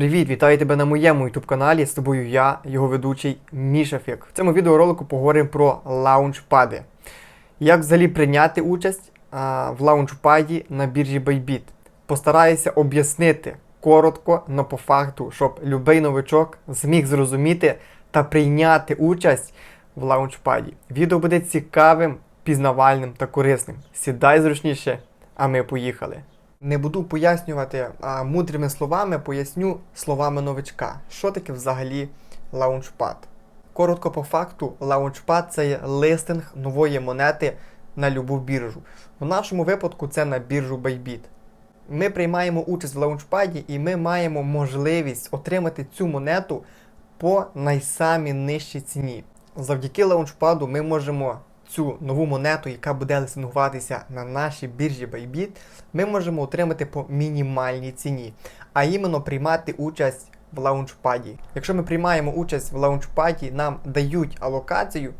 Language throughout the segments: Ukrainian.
Привіт, вітаю тебе на моєму YouTube каналі. З тобою я, його ведучий Міша Фік. В цьому відеоролику поговоримо про лаунчпади. Як взагалі прийняти участь а, в лаунчпаді на біржі Bybit. Постараюся об'яснити коротко, но по факту, щоб любий новичок зміг зрозуміти та прийняти участь в лаунчпаді. Відео буде цікавим, пізнавальним та корисним. Сідай зручніше, а ми поїхали. Не буду пояснювати а, мудрими словами, поясню словами новичка. Що таке взагалі лаунчпад? Коротко по факту, лаунчпад це є листинг нової монети на любу біржу. В нашому випадку це на біржу Bybit. Ми приймаємо участь в лаунчпаді і ми маємо можливість отримати цю монету по найсамій нижчій ціні. Завдяки лаунчпаду ми можемо цю нову монету, яка буде листингуватися на нашій біржі Bybit, ми можемо отримати по мінімальній ціні, а іменно приймати участь в лаунчпаді. Якщо ми приймаємо участь в лаунчпаді, нам дають алокацію,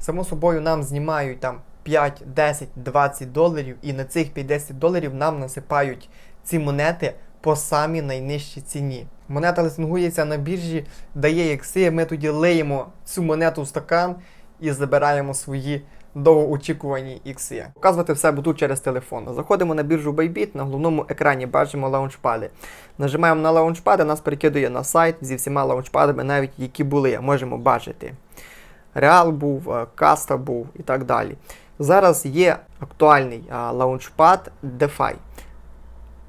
само собою нам знімають там 5, 10, 20 доларів, і на цих 5-10 доларів нам насипають ці монети по самій найнижчій ціні. Монета листингується на біржі, дає ікси, ми тоді лиємо цю монету в стакан і забираємо свої довгоочікувані ікси. Показувати все буду через телефон. Заходимо на біржу Bybit, на головному екрані бачимо лаунчпади. Нажимаємо на лаунчпади, нас перекидує на сайт зі всіма лаунчпадами, навіть які були, можемо бачити. Реал був, е, Каста був і так далі. Зараз є актуальний а, лаунчпад DeFi.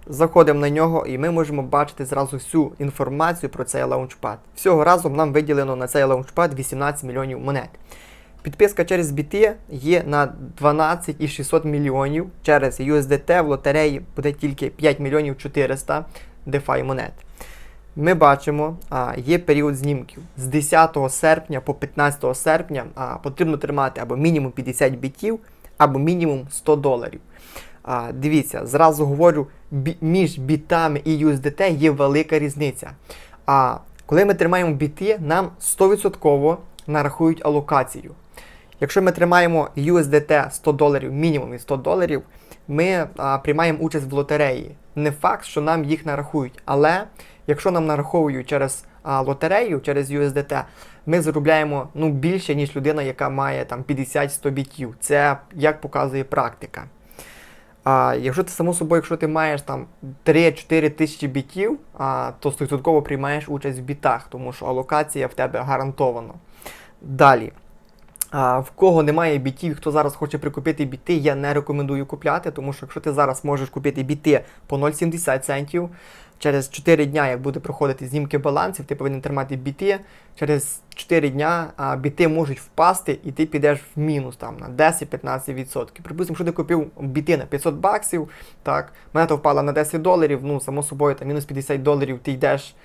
Заходимо на нього і ми можемо бачити зразу всю інформацію про цей лаунчпад. Всього разом нам виділено на цей лаунчпад 18 мільйонів монет. Підписка через BT є на 12,600 мільйонів. Через USDT в лотереї буде тільки 5 мільйонів 400 DeFi монет. Ми бачимо, а, є період знімків. З 10 серпня по 15 серпня а, потрібно тримати або мінімум 50 бітів, або мінімум 100 доларів. А, дивіться, зразу говорю, бі- між бітами і USDT є велика різниця. А коли ми тримаємо біти, нам 100% нарахують алокацію. Якщо ми тримаємо USDT 100 доларів, мінімум і 100 доларів, ми а, приймаємо участь в лотереї. Не факт, що нам їх нарахують, але якщо нам нараховують через а, лотерею, через USDT, ми заробляємо ну, більше, ніж людина, яка має там 50-100 бітів. Це як показує практика. А, якщо ти само собою, якщо ти маєш там 3-4 тисячі бітів, а, то 100% приймаєш участь в бітах, тому що алокація в тебе гарантовано. Далі. А, в кого немає бітів, хто зараз хоче прикупити біти, я не рекомендую купляти, тому що якщо ти зараз можеш купити біти по 0,70 центів, через 4 дня, як буде проходити знімки балансів, ти повинен тримати біти. Через 4 дня біти можуть впасти, і ти підеш в мінус там на 10-15%. Припустимо, якщо ти купив біти на 500 баксів, так, монета впала на 10 доларів, ну, само собою, там мінус 50 доларів ти йдеш.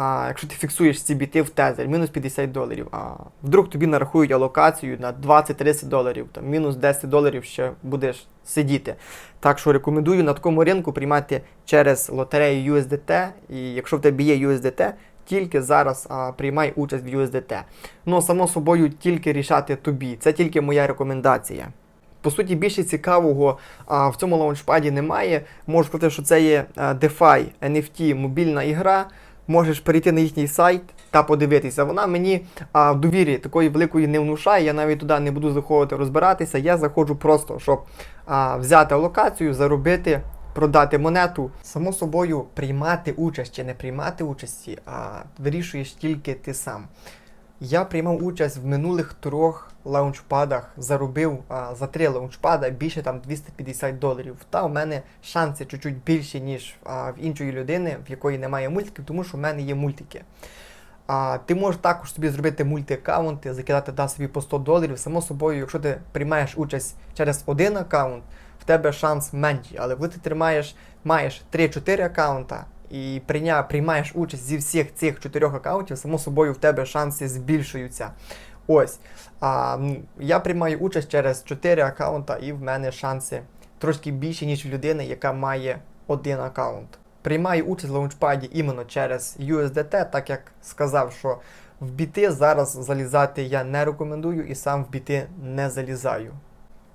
А, якщо ти фіксуєш ці біти в тезель, мінус 50 доларів, а вдруг тобі нарахують алокацію на 20-30 доларів, там мінус 10 доларів ще будеш сидіти. Так що рекомендую на такому ринку приймати через лотерею USDT, і якщо в тебе є USDT, тільки зараз а, приймай участь в USDT. Ну, само собою, тільки рішати тобі. Це тільки моя рекомендація. По суті, більше цікавого а, в цьому лаунчпаді немає. Можу сказати, що це є DeFi, NFT, мобільна ігра. Можеш перейти на їхній сайт та подивитися. Вона мені а, довірі такої великої не внушає. Я навіть туди не буду заходити розбиратися. Я заходжу просто, щоб а, взяти локацію, заробити, продати монету. Само собою, приймати участь чи не приймати участі, а вирішуєш тільки ти сам. Я приймав участь в минулих трьох лаунчпадах, заробив а, за три лаунчпада більше там 250 доларів. Та у мене шанси чуть-чуть більші, ніж а, в іншої людини, в якої немає мультиків, тому що в мене є мультики. А, ти можеш також собі зробити мульти-аккаунти, закидати да, собі по 100 доларів. Само собою, якщо ти приймаєш участь через один аккаунт, в тебе шанс менший. Але коли ти тримаєш, маєш 3-4 аккаунта і прийня, приймаєш участь зі всіх цих чотирьох аккаунтів, само собою в тебе шанси збільшуються. Ось. А, я приймаю участь через 4 аккаунта, і в мене шанси трошки більші, ніж в людини, яка має один аккаунт. Приймаю участь в лаунчпаді іменно через USDT, так як сказав, що в біти зараз залізати я не рекомендую і сам в біти не залізаю.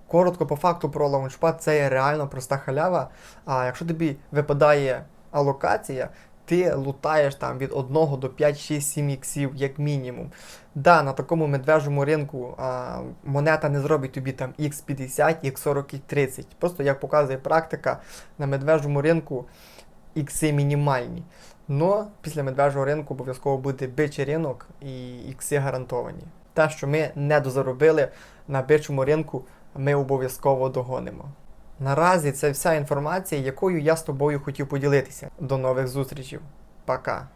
Коротко по факту про лаунчпад це реально проста халява. А якщо тобі випадає алокація, ти лутаєш там від 1 до 5, 6, 7 іксів, як мінімум. Да, на такому медвежому ринку а, монета не зробить тобі там X50, X40, X30. Просто як показує практика, на медвежому ринку ікси мінімальні. Но після медвежого ринку обов'язково буде бичий ринок і ікси гарантовані. Те, що ми не дозаробили на бичому ринку, ми обов'язково догонимо. Наразі це вся інформація, якою я з тобою хотів поділитися. До нових зустрічей. Пока.